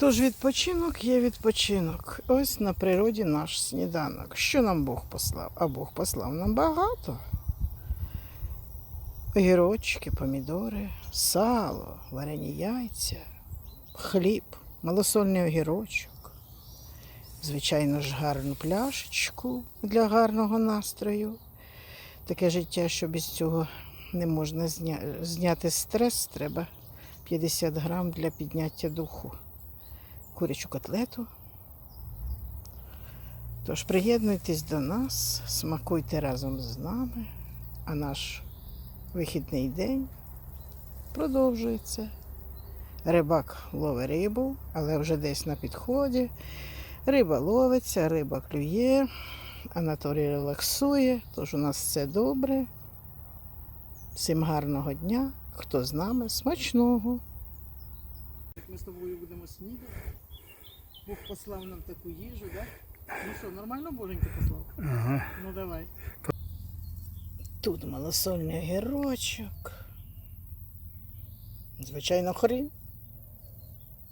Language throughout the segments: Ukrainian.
Тож відпочинок є відпочинок. Ось на природі наш сніданок. Що нам Бог послав? А Бог послав нам багато. Огірочки, помідори, сало, варені яйця, хліб, малосольний огірочок. Звичайно ж, гарну пляшечку для гарного настрою. Таке життя, що без цього не можна зня... зняти стрес, треба 50 грам для підняття духу. Курячу котлету. Тож приєднуйтесь до нас, смакуйте разом з нами, а наш вихідний день продовжується. Рибак ловить рибу, але вже десь на підході. Риба ловиться, риба клює, Анатолій релаксує, тож у нас все добре. Всім гарного дня, хто з нами, смачного. Як ми з тобою будемо снідати, Бог послав нам таку їжу, так? Ну що, нормально Боженька послав? Ага. Ну давай. Тут малосольний огірочок. Звичайно, хрін.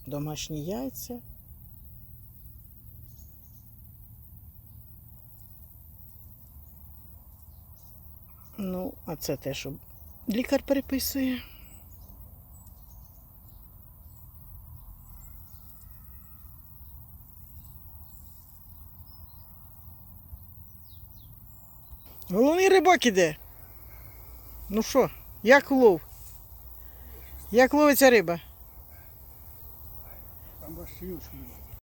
Домашні яйця. Ну, а це те, що лікар переписує. Головний рибак іде. Ну що, як лов? Як ловиться риба? Там ваш.